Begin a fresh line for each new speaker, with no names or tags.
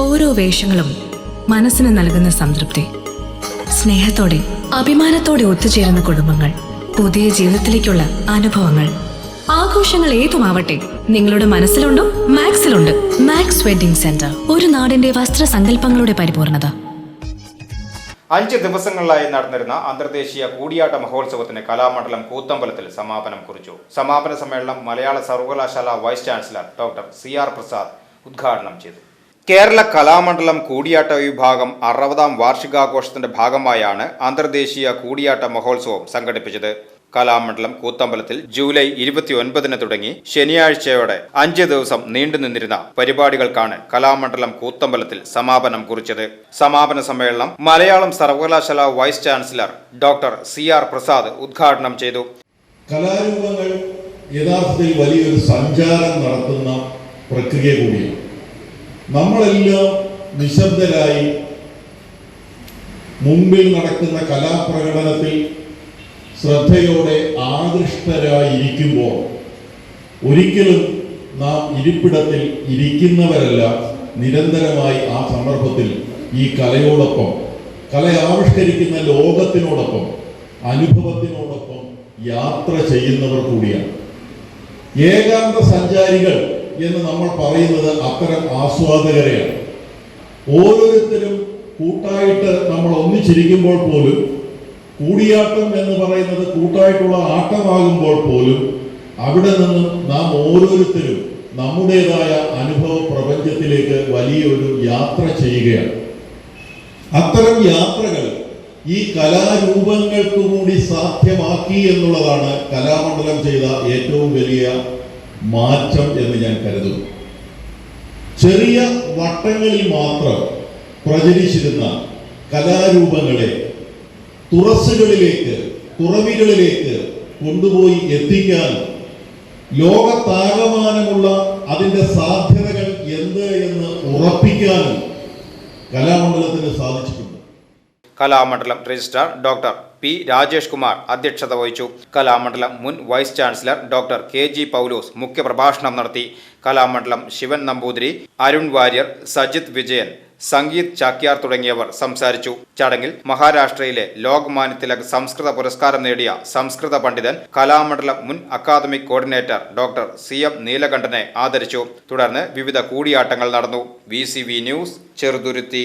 ഓരോ വേഷങ്ങളും മനസ്സിന് നൽകുന്ന സംതൃപ്തി. സ്നേഹത്തോടെ അഭിമാനത്തോടെ ഒത്തുചേരുന്ന കുടുംബങ്ങൾ പുതിയ ജീവിതത്തിലേക്കുള്ള അനുഭവങ്ങൾ. ആഘോഷങ്ങൾ ഏതുമാവട്ടെ നിങ്ങളുടെ മനസ്സിലുണ്ടോ മാക്സിലുണ്ട്. മാക്സ് വെഡിംഗ് സെന്റർ ഒരു നാടിന്റെ വസ്ത്രസങ്കല്പങ്ങളുടെ പരിപൂർണത.
അഞ്ച് ദിവസങ്ങളിലായി നടന്നിരുന്ന അന്തർദേശീയ കൂടിയാട്ട മഹോത്സവത്തിന് കലാമണ്ഡലം കൂത്തമ്പലത്തിൽ സമാപനം കുറിച്ചു. സമാപന സമ്മേളനം മലയാള സർവകലാശാല vice chancellor doctor C R Prasad ഉദ്ഘാടനം ചെയ്തു. കേരള കലാമണ്ഡലം കൂടിയാട്ട വിഭാഗം അറുപതാം വാർഷികാഘോഷത്തിന്റെ ഭാഗമായാണ് അന്തർദേശീയ കൂടിയാട്ട മഹോത്സവം സംഘടിപ്പിച്ചത്. കലാമണ്ഡലം കൂത്തമ്പലത്തിൽ ജൂലൈ ഇരുപത്തിയൊൻപതിന് തുടങ്ങി ശനിയാഴ്ചയോടെ അഞ്ച് ദിവസം നീണ്ടുനിന്നിരുന്ന പരിപാടികൾക്കാണ് കലാമണ്ഡലം കൂത്തമ്പലത്തിൽ സമാപനം കുറിച്ചത്. സമാപന സമ്മേളനം മലയാളം സർവകലാശാല vice chancellor doctor C R Prasad ഉദ്ഘാടനം ചെയ്തു.
കലാരൂപങ്ങൾ യഥാർത്ഥത്തിൽ വലിയൊരു സഞ്ചാരം നടത്തുന്ന പ്രക്രിയ കൂടിയാണ്. നമ്മളെല്ലാം നിശബ്ദരായി മുമ്പിൽ നടക്കുന്ന കലാപ്രകടനത്തിൽ ശ്രദ്ധയോടെ ആകൃഷ്ടരായിരിക്കുമ്പോൾ ഒരിക്കലും നാം ഇരിപ്പിടത്തിൽ ഇരിക്കുന്നവരല്ല നിരന്തരമായി ആ സന്ദർഭത്തിൽ ഈ കലയോടൊപ്പം കല ആവിഷ്കരിക്കുന്ന ലോകത്തിനോടൊപ്പം അനുഭവത്തിനോടൊപ്പം യാത്ര ചെയ്യുന്നവർ കൂടിയാണ്. ഏകാന്ത സഞ്ചാരികൾ എന്ന് നമ്മൾ പറയുന്നത് അത്തരം ആസ്വാദകരെയാണ്. ഓരോരുത്തരും കൂട്ടായിട്ട് നമ്മൾ ഒന്നിച്ചിരിക്കുമ്പോൾ പോലും കൂടിയാട്ടം എന്ന് പറയുന്നത് കൂട്ടായിട്ടുള്ള ആട്ടമാകുമ്പോൾ പോലും അവിടെ നിന്നും നാം ഓരോരുത്തരും നമ്മുടേതായ അനുഭവ പ്രപഞ്ചത്തിലേക്ക് വലിയൊരു യാത്ര ചെയ്യുകയാണ്. അത്തരം യാത്രകൾ ഈ കലാരൂപങ്ങൾക്ക് കൂടി സാധ്യമാക്കി എന്നുള്ളതാണ് കലാമണ്ഡലം ചെയ്ത ഏറ്റവും വലിയ മാറ്റം എന്ന് ഞാൻ ചെറിയ വട്ടങ്ങളിൽ മാത്രം പ്രചരിച്ചിരുന്ന കലാരൂപങ്ങളെ തുറസ്സുകളിലേക്ക് തുറവികളിലേക്ക് കൊണ്ടുപോയി എത്തിക്കാൻ ലോകത്താകമാനമുള്ള അതിന്റെ സാധ്യതകൾ എന്ത് എന്ന് ഉറപ്പിക്കാനും കലാമണ്ഡലത്തിന് സാധിച്ചിട്ടുണ്ട്
Kalamandalam registrar doctor P Rajesh Kumar അധ്യക്ഷത വഹിച്ചു. കലാമണ്ഡലം മുൻ vice chancellor doctor K G Paulose മുഖ്യപ്രഭാഷണം നടത്തി. കലാമണ്ഡലം ശിവൻ നമ്പൂതിരി അരുൺ വാര്യർ സജിത് വിജയൻ സംഗീത് ചാക്യാർ തുടങ്ങിയവർ സംസാരിച്ചു. ചടങ്ങിൽ മഹാരാഷ്ട്രയിലെ ലോക്മാന്യ തിലക് സംസ്കൃത പുരസ്കാരം നേടിയ സംസ്കൃത പണ്ഡിതൻ കലാമണ്ഡലം മുൻ academic coordinator doctor C M നീലകണ്ഠനെ ആദരിച്ചു. തുടർന്ന് വിവിധ കൂടിയാട്ടങ്ങൾ നടന്നു. V news Cheruthuruthy.